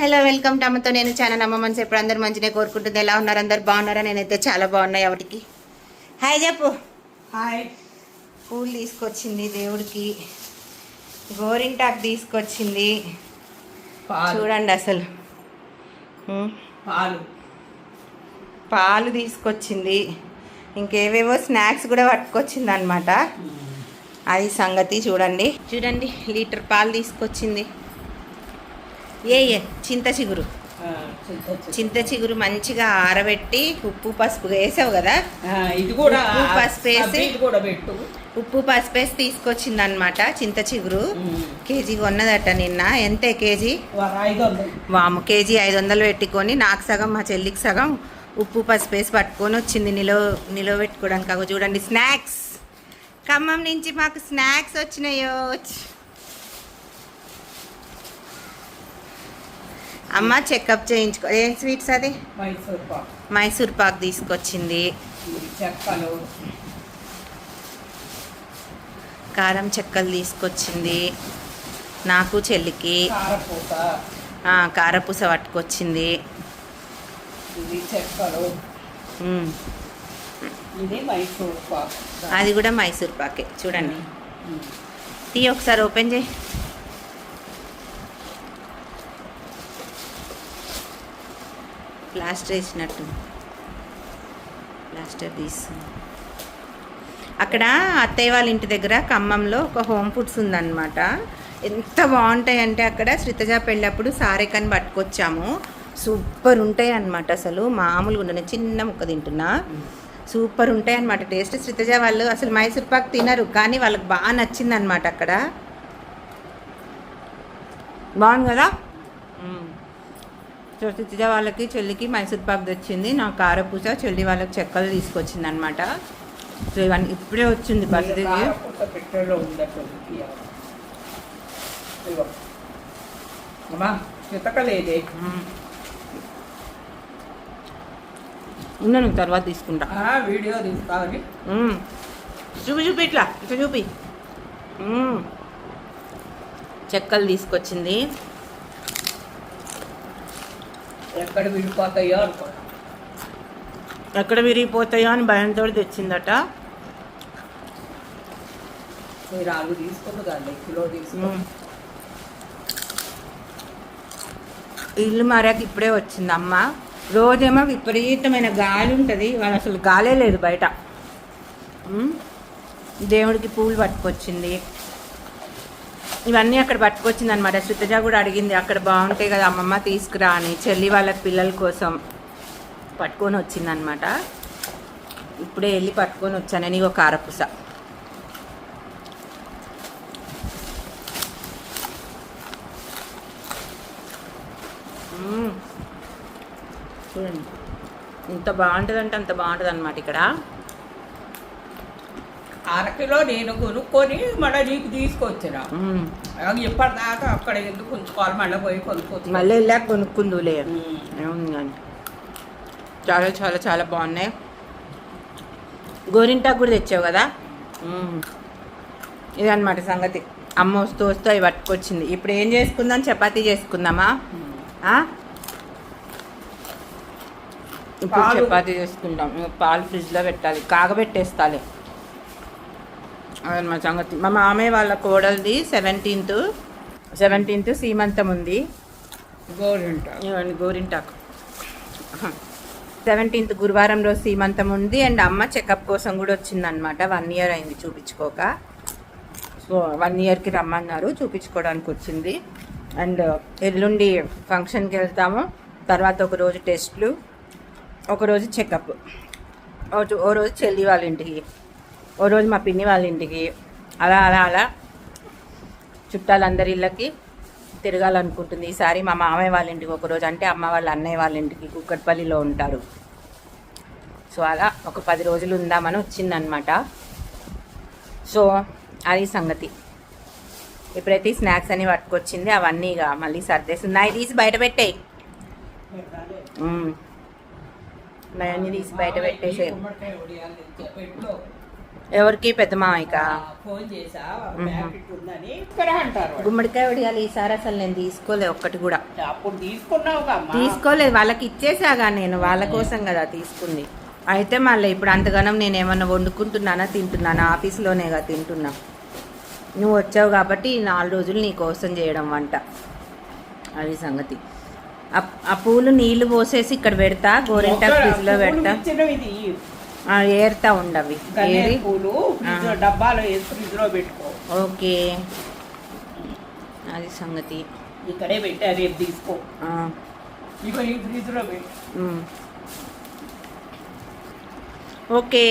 Hello welcome to అమ్మతో నేను చాలా అమ్మ మనసు ఎప్పుడు అందరు మంచిగా కోరుకుంటుంది. ఎలా ఉన్నారు? అందరు బాగున్నారా? నేనైతే చాలా బాగున్నా ఎవరికి హాయ్ చెప్పు. హాయ్ పూలు తీసుకొచ్చింది దేవుడికి. గోరింటాకు తీసుకొచ్చింది. పాలు. చూడండి అసలు. పాలు. పాలు తీసుకొచ్చింది. ఇంకేవేవో స్నాక్స్ కూడా పట్టుకొచ్చింది అనమాట అది సంగతి చూడండి. చూడండి లీటర్ పాలు తీసుకొచ్చింది. ఏ ఏ చింత చిగురు. చింత చిగురు. మంచిగా ఆరబెట్టి ఉప్పు పసుపు వేసావు కదా? ఇది కూడా ఉప్పు, పసుపు వేసి- ఉప్పు పసుపు వేసి తీసుకొచ్చింది అనమాట చింత చిగురు. కేజీ కొన్నదట నిన్న. ఎంతే కేజీ? వాము కేజీ ఐదు వందలు పెట్టుకొని నాకు సగం మా చెల్లికి సగం ఉప్పు పసుపు వేసి పట్టుకొని వచ్చింది నిలవ నిలవ పెట్టుకోవడానికి. చూడండి స్నాక్స్. ఖమ్మం నుంచి మాకు స్నాక్స్ వచ్చినాయో. అమ్మ చెకప్ చేయించుకో. ఏం స్వీట్స్ అది? మైసూర్ పాకు. మైసూర్ పాక్ తీసుకొచ్చింది. చెక్కలు. కారం చెక్కలు తీసుకొచ్చింది. నాకు చెల్లికి. కారపూస. పట్టుకొచ్చింది. అది కూడా మైసూర్ పాకే. చూడండి. టీ ఒకసారి ఓపెన్ చేయి. ప్లాస్టర్ వేసినట్టు. ప్లాస్టర్ తీస్తుంది అక్కడ అత్తయ్య వాళ్ళ ఇంటి దగ్గర ఖమ్మంలో ఒక హోమ్ ఫుడ్స్ ఉందన్నమాట. ఎంత బాగుంటాయి అంటే అక్కడ శ్రీతజ పెళ్ళప్పుడు సారేకని పట్టుకొచ్చాము. సూపర్ ఉంటాయి అన్నమాట అసలు. మామూలుగా ఉండదు నేను చిన్న ముక్క తింటున్నా. సూపర్ ఉంటాయి అన్నమాట టేస్ట్ శ్రీతజ వాళ్ళు అసలు మైసూర్ పాక్ తినరు కానీ వాళ్ళకి బాగా నచ్చింది అనమాట అక్కడ. బాగుంది కదా? సో వాళ్ళకి చెల్లికి మైసూర్ పాక్ తెచ్చింది. నా కారపూస చెల్లి వాళ్ళకి చెక్కలు తీసుకొచ్చింది అనమాట సో ఇవన్నీ ఇప్పుడే వచ్చింది ఇదిగో. అమ్మా చితకలేదే ఉన్నాను తర్వాత తీసుకుంటా. వీడియో తీసుకోవాలి. చూపి చూపి ఇట్లా ఇట్లా చూపి. చెక్కలు తీసుకొచ్చింది. ఎక్కడ విడిపోతాయో అనుకో. ఎక్కడ విరిగిపోతాయో అని భయంతో తెచ్చిందట. మీరు నాలుగు తీసుకుంది కానీ కిలో తీసుకో మ్మ్. ఇల్లు మారాక ఇప్పుడే వచ్చింది అమ్మ రోజేమో విపరీతమైన గాలి ఉంటుంది ఇవాళ అసలు గాలే లేదు బయట. దేవుడికి పూలు పట్టుకొచ్చింది. ఇవన్నీ అక్కడ పట్టుకొచ్చింది అనమాట శృతజ కూడా అడిగింది అక్కడ బాగుంటాయి కదా అమ్మమ్మ తీసుకురా అని. చెల్లి వాళ్ళ పిల్లల కోసం పట్టుకొని వచ్చిందనమాట ఇప్పుడే వెళ్ళి పట్టుకొని వచ్చానని ఒక అరపుస చూడండి. ఎంత బాగుంటుందంటే అంత బాగుంటుంది అనమాట ఇక్కడ. అరకిలో నేను కొనుక్కొని మళ్ళీ నీకు తీసుకొచ్చిన. ఇప్పటిదాకా అక్కడ ఎందుకు ఉంచుకోవాలి? మళ్ళీ పోయి కొనుక్కొచ్చి మళ్ళీ కొనుక్కుందులే. ఉమ్. ఏముంది కానీ. చాలా చాలా చాలా బాగున్నాయి. గోరింటాకు కూడా తెచ్చావు కదా. ఇదన్నమాట సంగతి. అమ్మ వస్తూ వస్తూ అవి పట్టుకొచ్చింది. ఇప్పుడు ఏం చేసుకుందాం? చపాతీ చేసుకుందామా? ఇప్పుడు. చపాతీ చేసుకుందాం. ఇంకా పాలు ఫ్రిడ్జ్లో పెట్టాలి. కాగబెట్టేస్తాలి. అదన్నమాట సంగతి. మా మామయ్య వాళ్ళ కోడలిది సెవెంటీన్త్ సెవెంటీన్త్ సీమంతం ఉంది. గోరింట ఇవ్వండి గోరింటాకు. సెవెంటీన్త్ గురువారం రోజు సీమంతం ఉంది అండ్ అమ్మ చెకప్ కోసం కూడా వచ్చిందనమాట వన్ ఇయర్ అయింది చూపించుకోక. సో వన్ ఇయర్కి రమ్మన్నారు చూపించుకోవడానికి వచ్చింది. అండ్ ఎల్లుండి ఫంక్షన్కి వెళ్తాము. తర్వాత ఒక రోజు టెస్ట్లు ఒక రోజు చెకప్ ఓ రోజు చెల్లి వాళ్ళ ఇంటికి. ఓ రోజు మా పిన్ని వాళ్ళ ఇంటికి అలా అలా అలా చుట్టాలందరి ఇళ్ళకి తిరగాలనుకుంటుంది. ఈసారి మా మామయ్య వాళ్ళ ఇంటికి ఒకరోజు అంటే అమ్మ వాళ్ళ అన్నయ్య వాళ్ళ ఇంటికి కుక్కట్పల్లిలో ఉంటారు. సో అలా ఒక పది రోజులు ఉందామని వచ్చిందనమాట సో అది సంగతి. ఇప్పుడైతే ఈ స్నాక్స్ అని పట్టుకొచ్చింది అవన్నీ ఇక మళ్ళీ సర్దేసి నాయి తీసి బయట పెట్టేయి. అన్నీ తీసి బయట పెట్టేసే ఎవరికి? పెద్ద మామయ్యకా? ఫోన్ చేసా మ్మ్. ప్యాకెట్ ఉందని ఇక్కడ అంటారు వాళ్ళు. గుమ్మడికాయ వడియాలు ఈసారి అసలు నేను తీసుకోలే ఒక్కటి కూడా. అప్పుడు తీసుకున్నావు అమ్మా తీసుకోలేదు వాళ్ళకి ఇచ్చేసాగా నేను వాళ్ళ కోసం కదా తీసుకుంది. అయితే మళ్ళీ ఇప్పుడు అంతగానం నేను ఏమన్నా వండుకుంటున్నానా తింటున్నానా ఆఫీస్లోనే కదా తింటున్నా. నువ్వు వచ్చావు కాబట్టి ఈ నాలుగు రోజులు నీ కోసం చేయడం వంట. అది సంగతి. ఆ- పూలు నీళ్ళు పోసేసి ఇక్కడ పెడతా గోరింటా మొక్కలు, ఫ్రిడ్జ్లో పెడతా. ఏరుతా ఉండవి. పూలు. డబ్బాలో వేసి ఫ్రిడ్జ్లో పెట్టుకో. ఓకే. అది సంగతి. ఇక్కడే పెట్టా రేపు తీసుకో. ఇగో ఈ ఫ్రిడ్జ్లో పెట్టు. ఓకే.